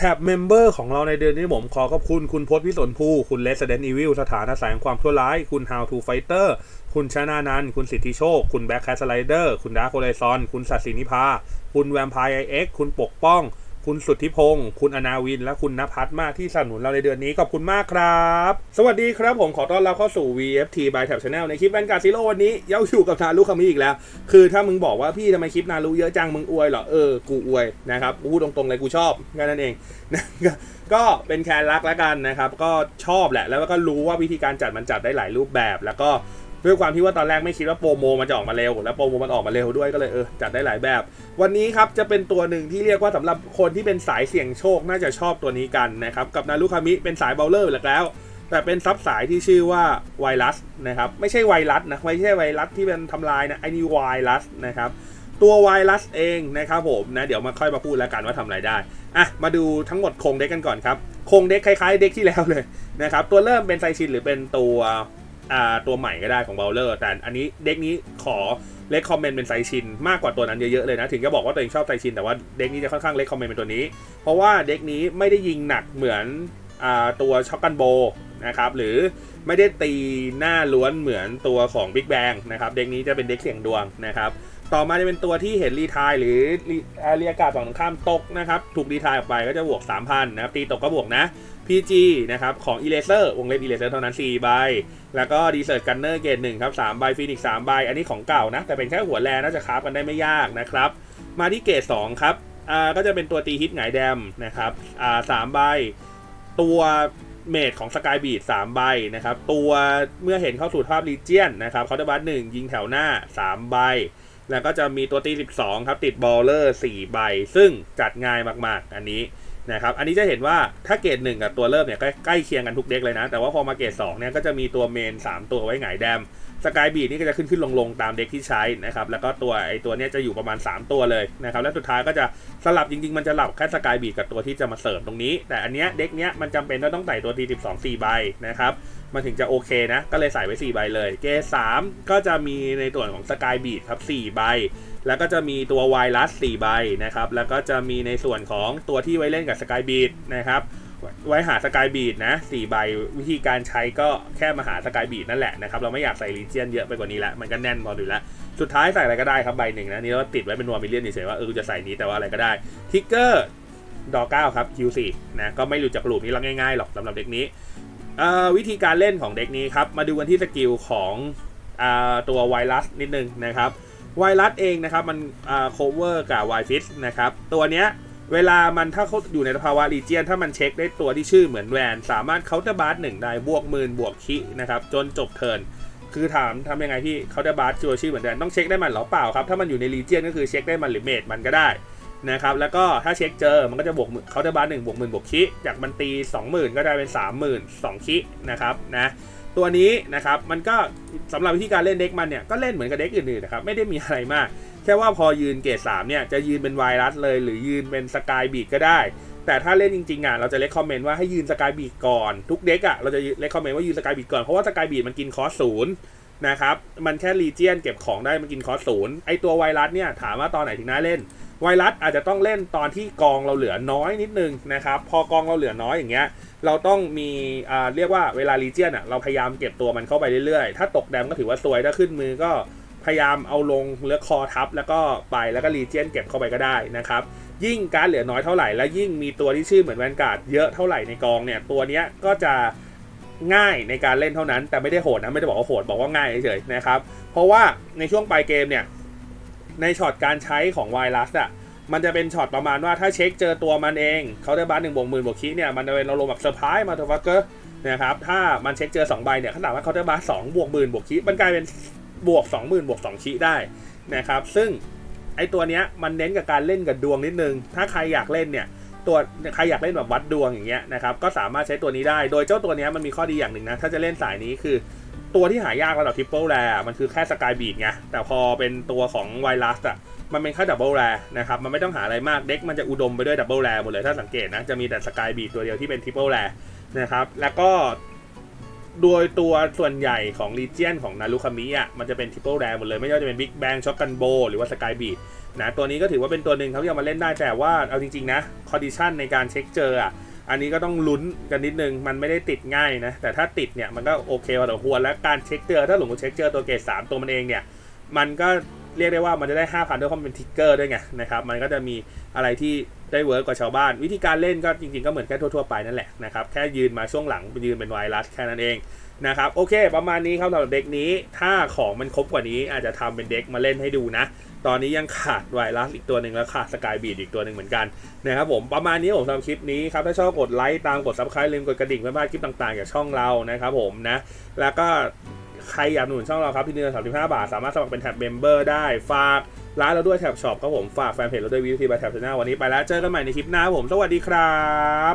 แท็บเมมเบอร์ของเราในเดือนนี้ผมขอขอบคุณ คุณพศพิสนภูคุณเลสเดนอีวิลสถานอาศัยของความชั่วร้าย คุณ How to Fighter คุณชนานันคุณสิทธิโชค คุณแบ็คแคสไลเดอร์ คุณดาร์โคไลซอน คุณสัตสินิพา คุณแวมไพร์ไอเอ็กคุณปกป้อง คุณสุทธิพงศ์คุณอนาวิน และคุณนภัสมากที่สนับสนุนเราในเดือนนี้ขอบคุณมากครับ สวัสดีครับผมขอต้อนรับเข้าสู่ VFT by Tab Channel ในคลิปแวนการ์ซีโร่วันนี้เย้าอยู่กับนารุคามิอีกแล้ว คือถ้ามึงบอกว่าพี่ทำไมคลิปนารุเยอะจังมึงอวยเหรอเออกูอวยนะครับกูพูดตรงๆเลยกูชอบแค่นั้นเองก็ก็เป็นแคนรักแล้วกันนะครับก็ชอบแหละแล้วก็รู้ว่าวิธีการจัดมันจัดได้หลายรูปแบบแล้วก็ ด้วยความที่ว่าตอนแรกไม่คิดว่าโปรโมมันจะออกมาเร็ว แล้วโปรโมมันออกมาเร็วด้วยก็เลยเออจัดได้หลายแบบ วันนี้ครับจะเป็นตัวหนึ่งที่เรียกว่าสำหรับคนที่เป็นสายเสี่ยงโชคน่าจะชอบตัวนี้กันนะครับกับนารุคามิเป็นสายเบลเลอร์แล้ว แต่เป็นซับสายที่ชื่อว่าไวรัสนะครับไม่ใช่ไวรัสนะไม่ใช่ไวรัสที่เป็นทำลายนะไอ้นี่ไวรัสนะครับตัวไวรัสเองนะครับผมนะเดี๋ยวมาค่อยมาพูดแล้วกันว่าทำอะไรได้อะมาดูทั้งหมดโครงเด็กกันก่อนครับโครงเด็กคล้ายๆเด็กที่แล้วเลยนะครับตัวเริ่มเป็นไซชินหรือเป็นตัว อ่าตัวใหม่ก็ได้ของเบลเลอร์ แต่อันนี้เด็กนี้ขอเลคคอมเมนต์เป็นไซชินมากกว่าตัวนั้นเยอะๆเลยนะ ถึงจะบอกว่าตัวเองชอบไซชิน แต่ว่าเด็กนี้จะค่อนข้างเลคคอมเมนต์เป็นตัวนี้ เพราะว่าเด็กนี้ไม่ได้ยิงหนักเหมือนอ่าตัวช็อกกันโบนะครับหรือไม่ได้ตีหน้าล้วนเหมือนตัวของ Big Bang นะครับเด็กนี้จะเป็นเด็กเสี่ยงดวงนะครับ ต่อมาจะเป็นตัวที่เห็นรีทายหรือเรียกาศฝั่งตรงข้ามตกนะครับถูกรีทายออกไปก็จะบวก 3,000นะครับตีตกก็บวกนะ PG นะครับของ Eraser วงเล็บ Eraser เท่านั้น 4 ใบ แล้วก็ Desert Gunner เกรด1ครับ 3 ใบ Phoenix 3 ใบ อันนี้ของเก่านะ แต่เป็นแค่หัวแลน่าจะคราฟกันได้ไม่ยากนะครับ มาที่เกรด2ครับอ่าก็จะเป็นตัวตีฮิตหงายแดมนะครับอ่าสามใบ ตัวเมดของสกายบีด3ใบนะครับ ตัวเมื่อเห็นเข้าสู่ภาพลีเจียนนะครับเขาจะบัตหนึ่งยิงแถวหน้า 3 ใบ แล้วก็จะมีตัวตี 12 ครับ ติดบอลเลอร์4ใบ ซึ่งจัดง่ายมาก ๆ อันนี้ นะครับ อันนี้จะเห็นว่าถ้าเกรดหนึ่งกับตัวเริ่มเนี่ยใกล้เคียงกันทุกเด็กเลยนะ แต่ว่าพอมาเกรดสองเนี่ยก็จะมีตัวเมน 3 ตัวไว้หงายแดมสกายบีดนี่ก็จะขึ้นขึ้นลงลงตามเด็กที่ใช้นะครับ แล้วก็ตัวไอตัวเนี้ยจะอยู่ประมาณ 3 ตัวเลยนะครับ แล้วสุดท้ายก็จะสลับจริง ๆ มันจะหลับแค่สกายบีดกับตัวที่จะมาเสริมตรงนี้ แต่อันเนี้ยเด็กเนี้ยมันจำเป็นต้องใส่ตัวที12 4ใบนะครับ มันถึงจะโอเคนะ ก็เลยใส่ไว้ 4 ใบเลย เกรด3ก็จะมีในส่วนของสกายบีดครับ4ใบ แล้วก็จะมีตัวไวรัส4ใบนะครับ แล้วก็จะมีในส่วนของตัวที่ไว้เล่นกับสกายบีดนะครับ ไว้หาสกายบีดนะ4ใบวิธีการใช้ก็แค่มาหาสกายบีดนั่นแหละนะครับ เราไม่อยากใส่ลีเจียนเยอะไปกว่านี้ล้วมันก็แน่นพออยู่แล้วสุดท้ายใส่อะไรก็ได้ครับใบหนึ่งนะนี่เราติดไว้เป็นวอร์มิเลียนเฉยๆว่าเออจะใส่นี้แต่ว่าอะไรก็ได้ทิกเกอร์ดอ9ครับ Q4 นะก็ไม่หลุดจากลูปนี้เราง่ายๆหรอกสำหรับเด็กนี้วิธีการเล่นของเด็กนี้ครับ มาดูกันที่สกิลของอตัวไวรัสนิดนึงนะครับ ไวรัสเองนะครับมันโคเวอร์กับไวฟิสนะครับตัวเนี้ยเวลามันถ้าเขาอยู่ในภาวะรีเจียน ถ้ามันเช็คได้ตัวที่ชื่อเหมือนแวน สามารถเคาน์เตอร์บาร์หนึ่งได้บวกหมื่นบวกคินะครับจนจบเทิร์นคือถามทำยังไงที่เคาน์เตอร์บาร์ตัวชื่อเหมือนแวนต้องเช็คได้มันหรือเปล่าครับถ้ามันอยู่ในรีเจียนก็คือเช็คได้มันหรือเมดมันก็ได้นะครับแล้วก็ถ้าเช็คเจอมันก็จะบวกเคาน์เตอร์บาร์หนึ่งบวกหมื่นบวกคิจากมันตี20,000ก็ได้เป็น30,000 2คินะครับนะ ตัวนี้นะครับมันก็สำหรับวิธีการเล่นเด็กมันเนี่ยก็เล่นเหมือนกับเด็กอื่นๆนะครับไม่ได้มีอะไรมาก แค่ว่าพอยืนเกรด3เนี่ยจะยืนเป็นไวรัสเลย หรือยืนเป็นสกายบีดก็ได้ แต่ถ้าเล่นจริงๆอะเราจะเลคคอมเมนต์ว่าให้ยืนสกายบีดก่อนทุกเด็กอะเราจะเลคคอมเมนต์ว่ายืนสกายบีดก่อนเพราะว่าสกายบีดมันกินคอสศูนย์นะครับมันแค่รีเจียนเก็บของได้มันกินคอสศูนย์ไอตัวไวรัสเนี่ยถามว่าตอนไหนถึงน่าเล่นไวรัสอาจจะต้องเล่นตอนที่กองเราเหลือน้อยนิดนึงนะครับพอกองเราเหลือน้อยอย่างเงี้ย เราต้องมีอ่าเรียกว่าเวลารีเจียนอะเราพยายามเก็บตัวมันเข้าไปเรื่อยๆ ถ้าตกแดมก็ถือว่าซวยถ้าขึ้นมือก็พยายามเอาลงเลือคอทับ แล้วก็ไปแล้วก็รีเจียนเก็บเข้าไปก็ได้นะครับ ยิ่งการเหลือน้อยเท่าไหร่ และยิ่งมีตัวที่ชื่อเหมือนแวนการ์ดเยอะเท่าไหร่ในกองเนี่ยตัวเนี้ยก็จะง่ายในการเล่นเท่านั้น แต่ไม่ได้โหดนะไม่ได้บอกว่าโหดบอกว่าง่ายเฉยๆนะครับ เพราะว่าในช่วงปลายเกมเนี่ยในช็อตการใช้ของไวรัสอะ มันจะเป็นช็อตประมาณว่าถ้าเช็คเจอตัวมันเองเขาได้บ้านหนึ่งบวกหมื่นบวกคีเนี่ยมันจะเป็นเราลงแบบเซอร์ไพรส์มาเถอะฟักเกอร์นะครับถ้ามันเช็คเจอ2ใบเนี่ยเขาถามว่าเขาได้บ้านสองบวกหมื่นบวกคีมันกลายเป็นบวก 20,000บวก2คีได้นะครับซึ่งไอตัวเนี้ยมันเน้นกับการเล่นกับดวงนิดนึง ถ้าใครอยากเล่นเนี่ยตัวใครอยากเล่นแบบวัดดวงอย่างเงี้ยนะครับก็สามารถใช้ตัวนี้ได้ โดยเจ้าตัวนี้มันมีข้อดีอย่างหนึ่งนะถ้าจะเล่นสายนี้คือ ตัวที่หายากระดับทริปเปิลแรมันคือแค่สกายบีดไงแต่พอเป็นตัวของไวรัสอะ มันเป็นแค่ดับเบิลแรนะครับมันไม่ต้องหาอะไรมากเด็กมันจะอุดมไปด้วยดับเบิลแรหมดเลยถ้าสังเกตนะจะมีแต่สกายบีดตัวเดียวที่เป็นทริปเปิลแรนะครับแล้วก็โดยตัวส่วนใหญ่ของรีเจียนของนารุคามิอะมันจะเป็นทริปเปิลแรหมดเลยไม่ว่าจะเป็นบิ๊กแบงช็อกกันโบหรือว่าสกายบีดนะตัวนี้ก็ถือว่าเป็นตัวหนึ่งครับที่เอามาเล่นได้แต่ว่าเอาจริงๆนะคอนดิชันในการเช็คเจออะอันนี้ก็ต้องลุ้นกันนิดนึง มันไม่ได้ติดง่ายนะ แต่ถ้าติดเนี่ย มันก็โอเคพอสมควรและการเช็คเจอถ้าหลงเช็คเจอตัวเกรดสามตัวมันเองเนี่ย มันก็ เรียกได้ว่ามันจะได้ 5,000ด้วยควาะมันเป็นทิกเกอร์ด้วยไงนะครับมันก็จะมีอะไรที่ได้เวิร์กกว่าชาวบ้าน วิธีการเล่นก็จริงๆก็เหมือนแค่ทั่วๆไปนั่นแหละนะครับแค่ยืนมาช่วงหลังยืนเป็นไวรัสแค่นั้นเองนะครับโอเค ประมาณนี้ครับสำหรับเด็กนี้ถ้าของมันครบกว่านี้อาจจะทำเป็นเด็กมาเล่นให้ดูนะ ตอนนี้ยังขาดไวรัสอีกตัวหนึ่งแล้วขาดสกายบีดอีกตัวหนึ่งเหมือนกันนะครับผมประมาณนี้ผมทำคลิปนี้ครับถ้าชอบกดไลค์ตามกดซับสไครต์ลืมกดกระดิ่งเพื่อไม่พลาดคลิปต่างๆจากช่องเรานะครับผมนะแล้วก็ ใครอยากหนุนช่องเราครับที่เดือนสามสิบห้าบาท สามารถสมัครเป็นแท็บเมมเบอร์ได้ฝากร้านเราด้วยแท็บช็อปครับผมฝากแฟนเพจเราด้วยวิวทีบายแท็บชาแนลวันนี้ไปแล้วเจอกันใหม่ในคลิปหน้าผมสวัสดีครับ